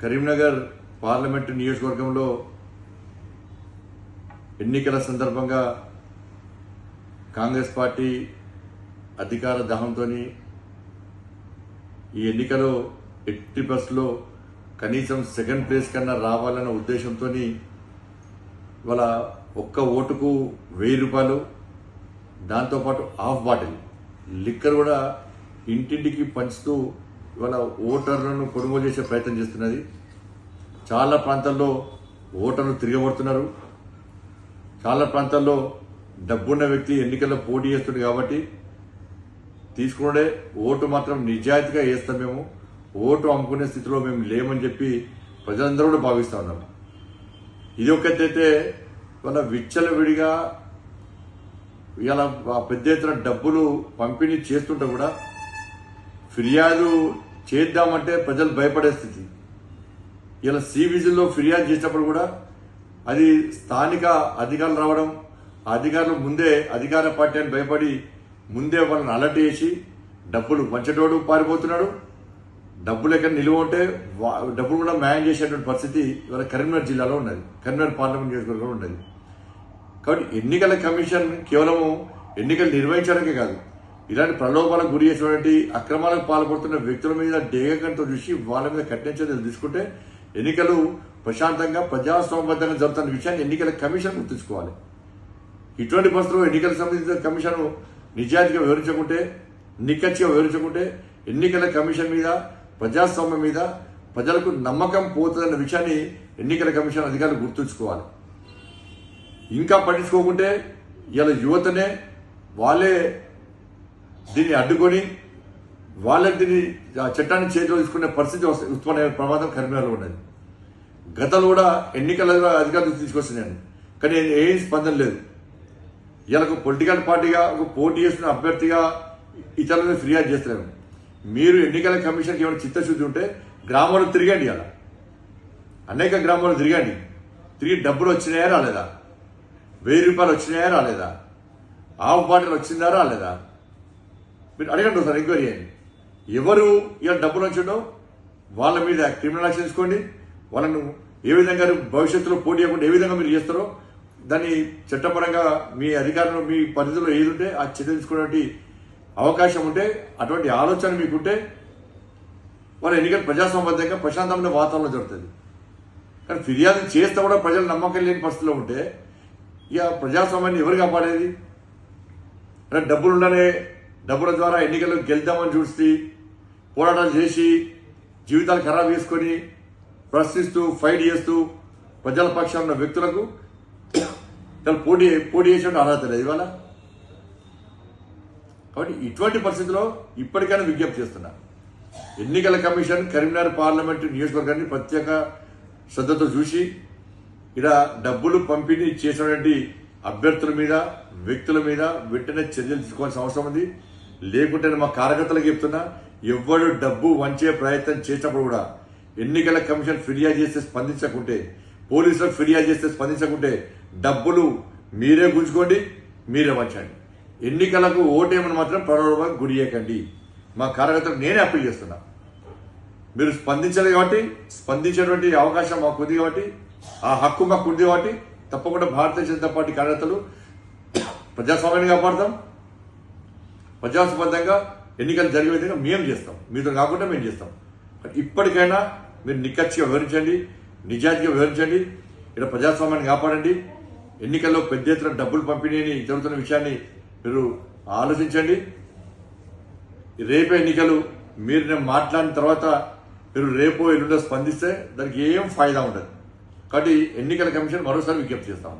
Karimnagar parliament నియోజకవర్గంలో ఎన్నికల సందర్భంగా కాంగ్రెస్ పార్టీ అధికార దాహంతో ఈ ఎన్నికలో ఎట్టి బస్సులో కనీసం సెకండ్ ప్లేస్ కన్నా రావాలన్న ఉద్దేశంతో ఇవాళ ఒక్క ఓటుకు వెయ్యి రూపాయలు దాంతోపాటు హాఫ్ బాటిల్. లిక్కర్ కూడా ఇంటింటికి పంచుతూ ఇవాళ ఓటర్లను కొనుగోలు చేసే ప్రయత్నం చేస్తున్నది. చాలా ప్రాంతాల్లో ఓటర్లు తిరగబడుతున్నారు. చాలా ప్రాంతాల్లో డబ్బున్న వ్యక్తి ఎన్నికల్లో పోటీ చేస్తుంది కాబట్టి తీసుకునే ఓటు మాత్రం నిజాయితీగా వేస్తాం మేము. ఓటు అమ్ముకునే స్థితిలో మేము లేమని చెప్పి ప్రజలందరూ కూడా భావిస్తూ ఉన్నారు ఇది ఒకటైతే మన విచ్చల విడిగా ఇలా పెద్ద ఎత్తున డబ్బులు పంపిణీ చేస్తుంటే కూడా ఫిర్యాదు చేద్దామంటే ప్రజలు భయపడే స్థితి. ఇలా సీ విజిల్లో ఫిర్యాదు చేసినప్పుడు కూడా అది స్థానిక అధికారులు రావడం అధికారులు ముందే అధికార పార్టీ అని భయపడి ముందే వాళ్ళని అలర్ట్ చేసి డబ్బులు మంచటోడు పారిపోతున్నాడు. డబ్బులు ఎక్కడ నిలువ ఉంటే వా- డబ్బులు కూడా మ్యాన్ చేసేటువంటి పరిస్థితి ఇవాళ కరీంనగర్ జిల్లాలో ఉన్నది. కరీంనగర్ పార్లమెంట్ నియోజకవర్గంలో ఉన్నది. కాబట్టి ఎన్నికల కమిషన్ కేవలము ఎన్నికలు నిర్వహించడానికే కాదు ఇలాంటి ప్రలోభాలకు గురి చేసినటువంటి అక్రమాలకు పాల్పడుతున్న వ్యక్తుల మీద డేగకంతో చూసి వాళ్ళ మీద కఠిన చర్యలు తీసుకుంటే ఎన్నికలు ప్రశాంతంగా ప్రజాస్వామ్యబద్ధంగా జరుగుతున్న విషయాన్ని ఎన్నికల కమిషన్ గుర్తుంచుకోవాలి. ఇటువంటి పరిస్థితుల్లో ఎన్నికల సంబంధించిన కమిషన్ నిజాయితీగా వివరించకుంటే నిక్కచ్చిగా వివరించకుంటే ఎన్నికల కమిషన్ మీద ప్రజాస్వామ్యం మీద ప్రజలకు నమ్మకం పోతుందన్న విషయాన్ని ఎన్నికల కమిషన్ అధికారులు గుర్తుంచుకోవాలి. ఇంకా పట్టించుకోకుంటే ఇలా యువతనే వాళ్ళే దీన్ని అడ్డుకొని వాళ్ళే దీన్ని చట్టాన్ని చేతిలో తీసుకునే పరిస్థితి వస్తే ఉత్పన్నమైన ప్రమాదం కరీంనగర్లో ఉన్నది. గతంలో కూడా ఎన్నికల అధికారులు తీసుకొస్తున్నాను కానీ ఏం స్పందన లేదు. ఇలా ఒక పొలిటికల్ పార్టీగా ఒక పోటీ చేస్తున్న అభ్యర్థిగా ఇతరుల ఫిర్యాదు చేస్తున్నాను మీరు ఎన్నికల కమిషన్కి ఏమైనా చిత్తశుద్ధి ఉంటే గ్రామాలు తిరగండి అలా అనేక గ్రామాలు తిరగండి. తిరిగి డబ్బులు వచ్చినాయా రాలేదా? వెయ్యి రూపాయలు వచ్చినాయా రాలేదా? ఆవు బాటిల్ వచ్చిందా రాలేదా? మీరు అడగండి సార్ ఎంక్వైరీ చేయండి. ఎవరు ఇలా డబ్బులు వచ్చిండో వాళ్ళ మీద క్రిమినల్ యాక్షన్ తీసుకోండి. వాళ్ళను ఏ విధంగా భవిష్యత్తులో పోటీ చేయకుండా ఏ విధంగా మీరు చేస్తారో దాన్ని చట్టపరంగా మీ అధికారంలో మీ పరిధిలో ఏది ఉంటే ఆ చర్య తీసుకునేటువంటి అవకాశం ఉంటే అటువంటి ఆలోచన మీకుంటే వాళ్ళ ఎన్నికలు ప్రజాసంబద్ధంగా ప్రశాంతమైన వాతావరణం జరుగుతుంది. కానీ ఫిర్యాదు చేస్తే కూడా ప్రజలు నమ్మకం లేని పరిస్థితిలో ఉంటే ఇక ప్రజాస్వామ్యాన్ని ఎవరు కాపాడేది? అంటే డబ్బుల ద్వారా ఎన్నికల్లో గెలుద్దామని చూసి పోరాటాలు చేసి జీవితాలు ఖరాబ్ చేసుకొని ప్రశ్నిస్తూ ఫైట్ చేస్తూ ప్రజల పక్షాన ఉన్న వ్యక్తులకు ఇలా పోటీ పోటీ చేసే అర్హత లేదు ఇవాళ. కాబట్టి ఇటువంటి పరిస్థితిలో ఇప్పటికైనా విజ్ఞప్తి చేస్తున్నా. ఎన్నికల కమిషన్ కరీంనగర్ పార్లమెంటు నియోజకవర్గాన్ని ప్రత్యేక శ్రద్ధతో చూసి ఇక్కడ డబ్బులు పంపిణీ చేసినటువంటి అభ్యర్థుల మీద వ్యక్తుల మీద వెంటనే చర్యలు తీసుకోవాల్సిన అవసరం ఉంది. లేకుంటే మా కార్యకర్తలకు చెప్తున్నా ఎవ్వడు డబ్బు వంచే ప్రయత్నం చేసినప్పుడు కూడా ఎన్నికల కమిషన్ ఫిర్యాదు చేస్తే స్పందించకుంటే పోలీసులకు ఫిర్యాదు చేస్తే స్పందించకుంటే డబ్బులు మీరే గుంజుకోండి మీరే వంచండి. ఎన్నికలకు ఓటేమని మాత్రం ప్రలోభానికి గురి చేయకండి. మా కార్యకర్తలకు నేనే అప్పీల్ చేస్తున్నా. మీరు స్పందించలేదు కాబట్టి స్పందించేటువంటి అవకాశం మాకు ఉంది కాబట్టి ఆ హక్కు మాకు ఉంది కాబట్టి తప్పకుండా భారతీయ జనతా పార్టీ కార్యకర్తలు ప్రజాస్వామ్యాన్ని కాపాడతాం. ప్రజాస్పందంగా ఎన్నికలు జరిగే విధంగా మేము చేస్తాం. మీతో కాకుండా మేము చేస్తాం. ఇప్పటికైనా మీరు నిక్కచ్చిగా వివరించండి నిజాయితీగా వివరించండి ఇక్కడ ప్రజాస్వామ్యాన్ని కాపాడండి ఎన్నికల్లో పెద్ద ఎత్తున డబ్బులు పంపిణీని జరుగుతున్న విషయాన్ని మీరు ఆలోచించండి. రేపే ఎన్నికలు మీరు నేను మాట్లాడిన తర్వాత మీరు రేపు ఎల్లుండో స్పందిస్తే దానికి ఏం ఫాయిదా ఉండదు. కాబట్టి ఎన్నికల కమిషన్ మరోసారి విజ్ఞప్తి చేస్తాము